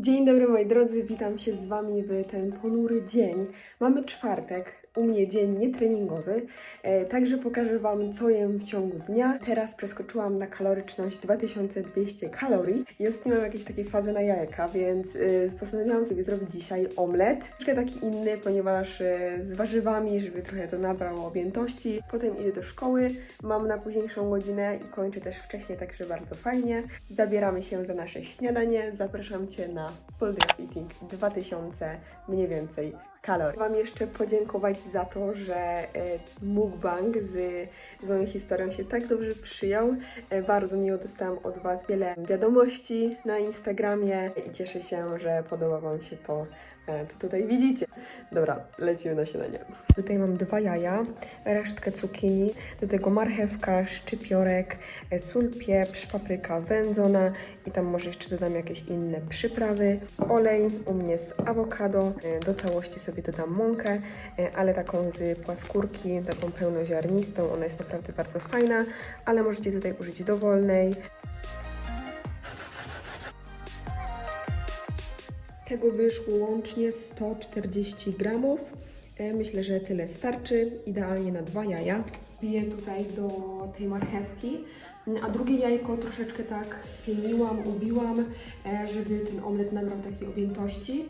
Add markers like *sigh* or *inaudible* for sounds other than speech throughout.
Dzień dobry moi drodzy, witam się z Wami w ten ponury dzień. Mamy czwartek, u mnie dzień nietreningowy, e, także pokażę Wam co jem w ciągu dnia. Teraz przeskoczyłam na kaloryczność 2200 kalorii i ostatnio mam jakieś takie fazy na jajka, więc e, postanowiłam sobie zrobić dzisiaj omlet. Troszkę taki inny, ponieważ e, z warzywami, żeby trochę to nabrało objętości. Potem idę do szkoły, mam na późniejszą godzinę i kończę też wcześniej, także bardzo fajnie. Zabieramy się za nasze śniadanie. Zapraszam Cię na Full Day Eating 2000 mniej więcej kalorii. Wam jeszcze podziękować za to, że e, mukbang z, z moją historią się tak dobrze przyjął. E, bardzo miło dostałam od Was wiele wiadomości na Instagramie i cieszę się, że podoba Wam się to, e, co tutaj widzicie. Dobra, lecimy na śniadanie. Tutaj mam dwa jaja, resztkę cukinii, do tego marchewka, szczypiorek, e, sól, pieprz, papryka wędzona i tam może jeszcze dodam jakieś inne przyprawy. Olej u mnie z awokado, e, do całości sobie dodam mąkę, ale taką z płaskórki, taką pełnoziarnistą, ona jest naprawdę bardzo fajna, ale możecie tutaj użyć dowolnej. Tego wyszło łącznie 140 gramów. E, Myślę, że tyle starczy. Idealnie na dwa jaja. Biję tutaj do tej marchewki, a drugie jajko troszeczkę tak spieniłam, ubiłam, e, żeby ten omlet nabrał takiej objętości.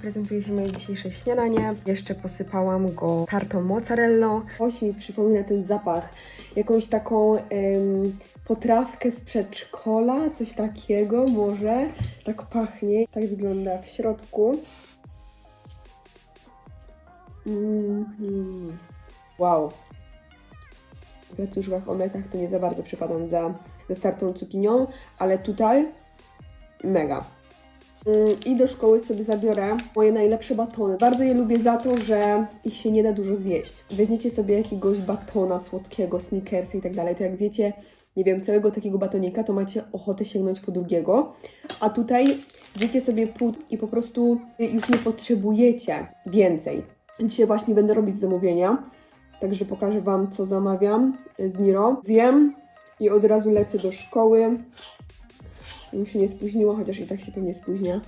Prezentuje się moje dzisiejsze śniadanie. Jeszcze posypałam go tartą mozzarellą. Właśnie mi przypomina ten zapach. Jakąś taką em, potrawkę z przedszkola, coś takiego może. Tak pachnie. Tak wygląda w środku. Mhm. Wow. W placuszkach, omletach to nie za bardzo przypadam za, za startą cukinią, ale tutaj mega. Mm, I do szkoły sobie zabiorę moje najlepsze batony. Bardzo je lubię za to, że ich się nie da dużo zjeść. Weźmiecie sobie jakiegoś batona słodkiego, snickersa i tak dalej, to jak zjecie, nie wiem, całego takiego batonika, to macie ochotę sięgnąć po drugiego. A tutaj zjecie sobie pół i po prostu już nie potrzebujecie więcej. Dzisiaj właśnie będę robić zamówienia, także pokażę Wam, co zamawiam z Miro. Zjem i od razu lecę do szkoły. Bym się nie spóźniła, chociaż i tak się pewnie spóźnia.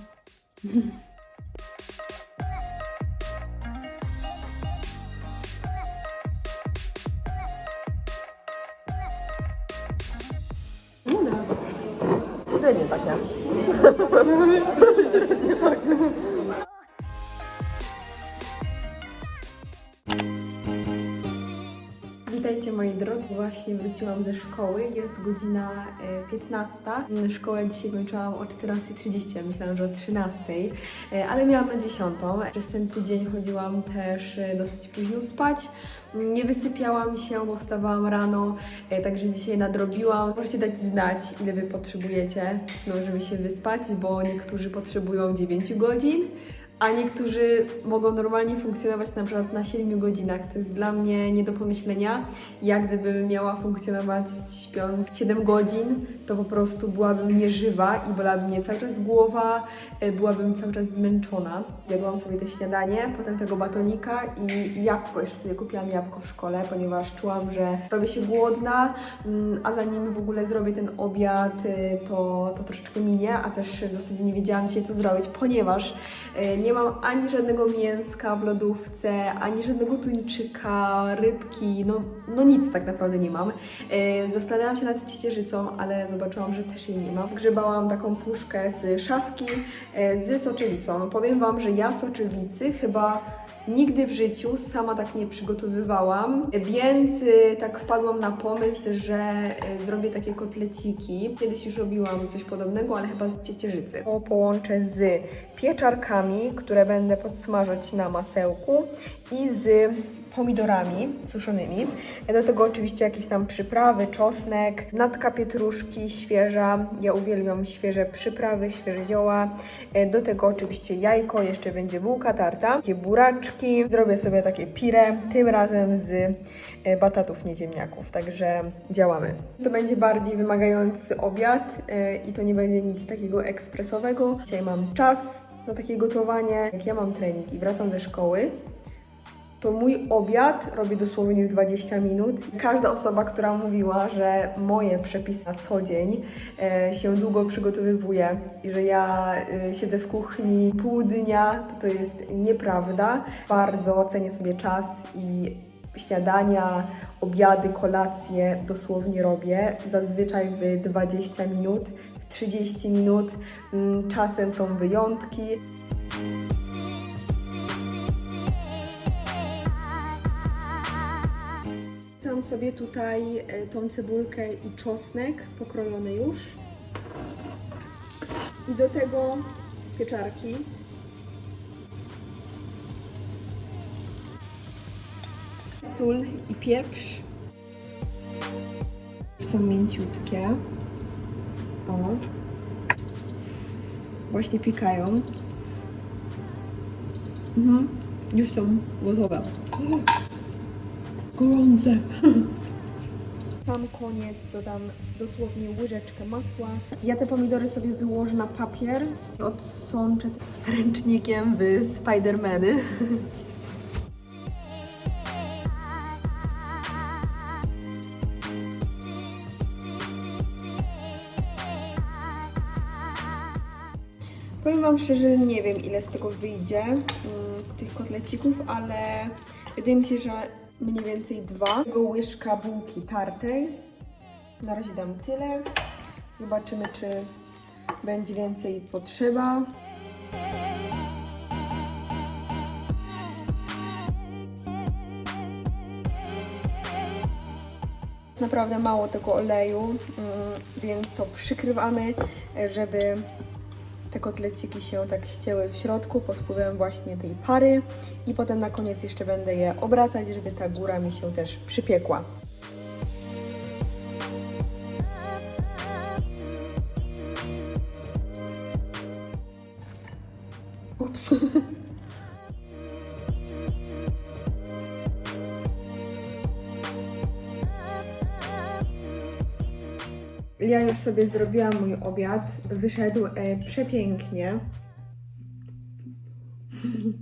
Średnie takie. Średnie Witajcie moi drodzy, właśnie wróciłam ze szkoły, jest godzina e, 15. Szkołę dzisiaj kończyłam o 14.30, myślałam, że o 13.00, e, ale miałam na 10.00. Przez ten tydzień chodziłam też e, dosyć późno spać. Nie wysypiałam się, bo wstawałam rano, e, także dzisiaj nadrobiłam. Możecie dać znać, ile Wy potrzebujecie żeby się wyspać, bo niektórzy potrzebują 9 godzin, a niektórzy mogą normalnie funkcjonować na przykład na 7 godzinach. To jest dla mnie nie do pomyślenia. Jak gdybym miała funkcjonować śpiąc 7 godzin, to po prostu byłabym nieżywa i bolałaby mnie cały czas głowa, e, byłabym cały czas zmęczona. Zjadłam sobie te śniadanie, potem tego batonika i jabłko. Jeszcze sobie kupiłam jabłko w szkole, ponieważ czułam, że robię się głodna, mm, a zanim w ogóle zrobię ten obiad, e, to, to troszeczkę minie, a też w zasadzie nie wiedziałam dzisiaj co zrobić, ponieważ e, nie mam ani żadnego mięska w lodówce, ani żadnego tuńczyka, rybki, no, no nic tak naprawdę nie mam. E, Zastanawiałam się nad ciecierzycą, ale zobaczyłam, że też jej nie mam. Grzebałam taką puszkę z szafki e, z soczewicą. Powiem Wam, że ja soczewicy chyba nigdy w życiu sama tak nie przygotowywałam, więc y, tak wpadłam na pomysł, że zrobię takie kotleciki. Kiedyś już robiłam coś podobnego, ale chyba z ciecierzycy. To połączę z pieczarkami, które będę podsmażać na masełku i z pomidorami suszonymi. Do tego oczywiście jakieś tam przyprawy, czosnek, natka pietruszki świeża. Ja uwielbiam świeże przyprawy, świeże zioła. E, Do tego oczywiście jajko, jeszcze będzie bułka tarta, takie buraczki. Zrobię sobie takie pire, tym razem z e, batatów nieziemniaków, także działamy. To będzie bardziej wymagający obiad e, i to nie będzie nic takiego ekspresowego. Dzisiaj mam czas na takie gotowanie. Jak ja mam trening i wracam ze szkoły, to mój obiad robię dosłownie w 20 minut. Każda osoba, która mówiła, że moje przepisy na co dzień e, się długo przygotowywuje i że ja e, siedzę w kuchni pół dnia, to to jest nieprawda. Bardzo cenię sobie czas i śniadania, obiady, kolacje dosłownie robię. Zazwyczaj w 20 minut, 30 minut. Mm, Czasem są wyjątki. Wrzucam sobie tutaj e, tą cebulkę i czosnek pokrojony już. I do tego pieczarki. Sól i pieprz. Są mięciutkie. O. Właśnie pikają. Mhm. Już są gotowe. Gorące. *laughs* Sam koniec dodam dosłownie łyżeczkę masła. Ja te pomidory sobie wyłożę na papier i odsączę ręcznikiem w Spidermany. *laughs* Powiem Wam szczerze, że nie wiem ile z tego wyjdzie, mm, tych kotlecików, ale wydaje mi się, że mniej więcej dwa. Tego łyżka bułki tartej. Na razie dam tyle. Zobaczymy, czy będzie więcej potrzeba. Naprawdę mało tego oleju, mm, więc to przykrywamy, żeby te kotleciki się tak ścięły w środku pod wpływem właśnie tej pary i potem na koniec jeszcze będę je obracać, żeby ta góra mi się też przypiekła. Ja już sobie zrobiłam mój obiad. Wyszedł e, przepięknie. *laughs*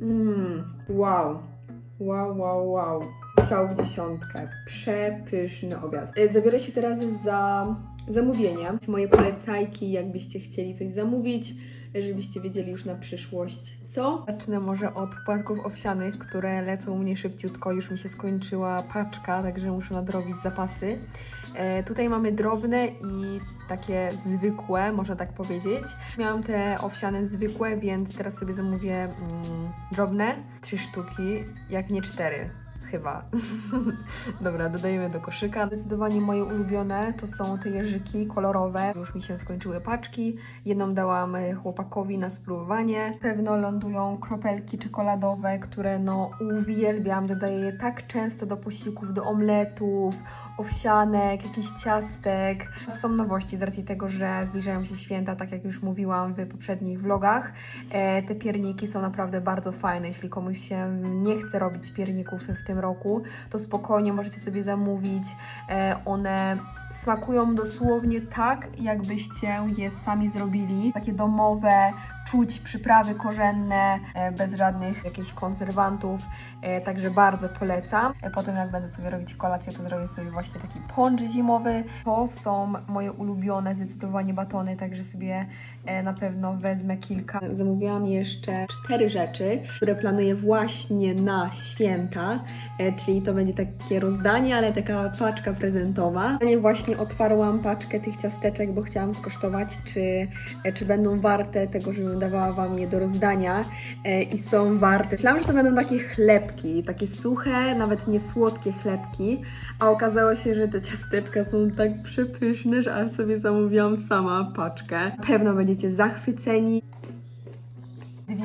Mm, wow. Wow, wow, wow. Strzał w dziesiątkę. Przepyszny obiad. E, Zabiorę się teraz za zamówienie. Moje polecajki, jakbyście chcieli coś zamówić, żebyście wiedzieli już na przyszłość co. Zacznę może od płatków owsianych, które lecą mnie szybciutko. Już mi się skończyła paczka, także muszę nadrobić zapasy. E, tutaj mamy drobne i takie zwykłe, można tak powiedzieć. Miałam te owsiane zwykłe, więc teraz sobie zamówię mm, drobne, trzy sztuki, jak nie cztery. Chyba. *laughs* Dobra, dodajemy do koszyka. Zdecydowanie moje ulubione to są te jeżyki kolorowe. Już mi się skończyły paczki. Jedną dałam e, chłopakowi na spróbowanie. Pewno lądują kropelki czekoladowe, które no uwielbiam. Dodaję je tak często do posiłków, do omletów, owsianek, jakichś ciastek. Są nowości z racji tego, że zbliżają się święta, tak jak już mówiłam w poprzednich vlogach. E, te pierniki są naprawdę bardzo fajne. Jeśli komuś się nie chce robić pierników w tym roku, to spokojnie możecie sobie zamówić. E, one smakują dosłownie tak, jakbyście je sami zrobili. Takie domowe, czuć przyprawy korzenne, e, bez żadnych jakichś konserwantów, e, także bardzo polecam. E, Potem jak będę sobie robić kolację, to zrobię sobie właśnie taki poncz zimowy. To są moje ulubione zdecydowanie batony, także sobie na pewno wezmę kilka. Zamówiłam jeszcze cztery rzeczy, które planuję właśnie na święta, czyli to będzie takie rozdanie, ale taka paczka prezentowa. Właśnie otwarłam paczkę tych ciasteczek, bo chciałam skosztować, czy, czy będą warte tego, dawała Wam je do rozdania e, i są warte. Myślałam, że to będą takie chlebki, takie suche, nawet nie słodkie chlebki, a okazało się, że te ciasteczka są tak przepyszne, że aż sobie zamówiłam sama paczkę. Pewno będziecie zachwyceni.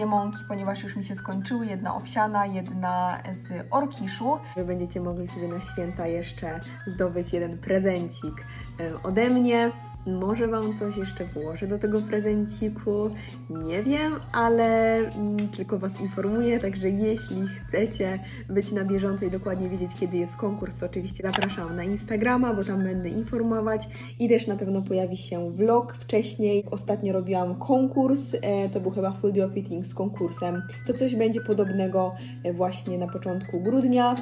mąki, ponieważ już mi się skończyły. Jedna owsiana, jedna z orkiszu. Że będziecie mogli sobie na święta jeszcze zdobyć jeden prezencik e, ode mnie. Może Wam coś jeszcze włożę do tego prezenciku, nie wiem, ale mm, tylko Was informuję, także jeśli chcecie być na bieżąco i dokładnie wiedzieć, kiedy jest konkurs, to oczywiście zapraszam na Instagrama, bo tam będę informować i też na pewno pojawi się vlog wcześniej. Ostatnio robiłam konkurs, e, to był chyba Full Dio Fitting z konkursem. To coś będzie podobnego e, właśnie na początku grudnia.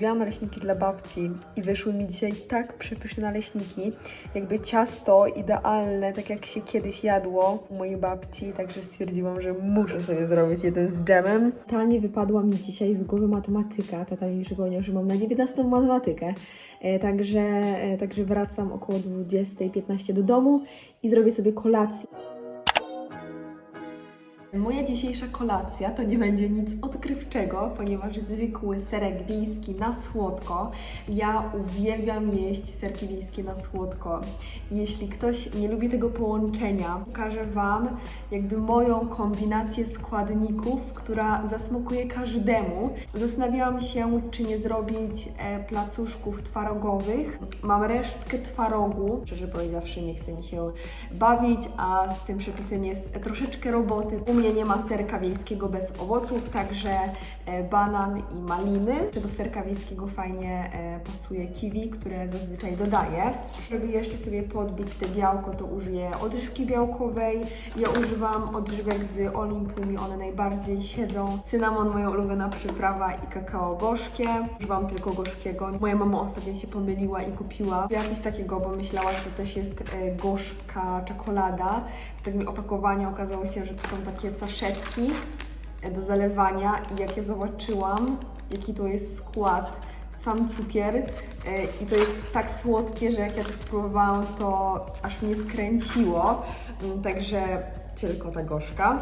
Robiłam naleśniki dla babci i wyszły mi dzisiaj tak przepyszne naleśniki. Jakby ciasto idealne, tak jak się kiedyś jadło u mojej babci, także stwierdziłam, że muszę sobie zrobić jeden z dżemem. Totalnie wypadła mi dzisiaj z głowy matematyka. Tata mi przypomniał, że mam na 19 matematykę. E, Także, e, także wracam około 20.15 do domu i zrobię sobie kolację. Moja dzisiejsza kolacja to nie będzie nic odkrywczego, ponieważ zwykły serek wiejski na słodko. Ja uwielbiam jeść serki wiejskie na słodko. Jeśli ktoś nie lubi tego połączenia, pokażę Wam jakby moją kombinację składników, która zasmakuje każdemu. Zastanawiałam się, czy nie zrobić e, placuszków twarogowych. Mam resztkę twarogu. Szczerze powiedziawszy, nie chce mi się bawić, a z tym przepisem jest troszeczkę roboty. Mnie nie ma serka wiejskiego bez owoców, także e, banan i maliny. Do serka wiejskiego fajnie e, pasuje kiwi, które zazwyczaj dodaję. Żeby jeszcze sobie podbić te białko, to użyję odżywki białkowej. Ja używam odżywek z Olimpu, mi one najbardziej siedzą. Cynamon, moja ulubiona przyprawa i kakao gorzkie. Używam tylko gorzkiego. Moja mama ostatnio się pomyliła i kupiła. Kupiła coś takiego, bo myślała, że to też jest e, gorzka czekolada. W takim opakowaniu okazało się, że to są takie saszetki e, do zalewania i jak ja zobaczyłam, jaki to jest skład, sam cukier e, i to jest tak słodkie, że jak ja to spróbowałam, to aż mnie skręciło. Mm, Także tylko ta gorzka.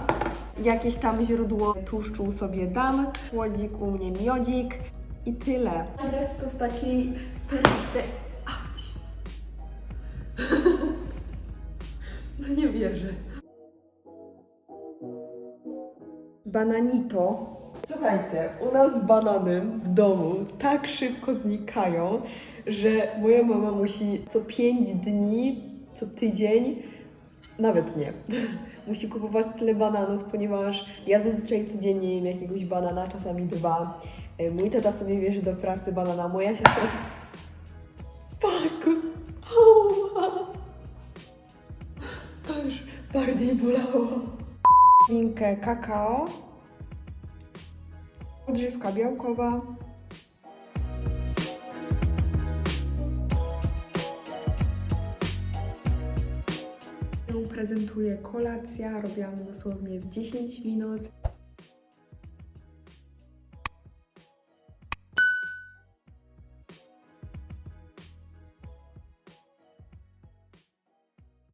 Jakieś tam źródło tłuszczu sobie dam. Chłodzik u mnie miodzik i tyle. Nagrać to z takiej perspe... wierzę. Bananito. Słuchajcie, u nas banany w domu tak szybko znikają, że moja mama musi co 5 dni, co tydzień, nawet nie, *laughs* musi kupować tyle bananów, ponieważ ja zazwyczaj codziennie jem jakiegoś banana, czasami dwa. E, Mój tata sobie bierze do pracy banana, moja siostra... *laughs* Fuck! Bardziej bolało. Winkę kakao. Odżywka białkowa. Prezentuję kolacja, robiłam dosłownie w 10 minut.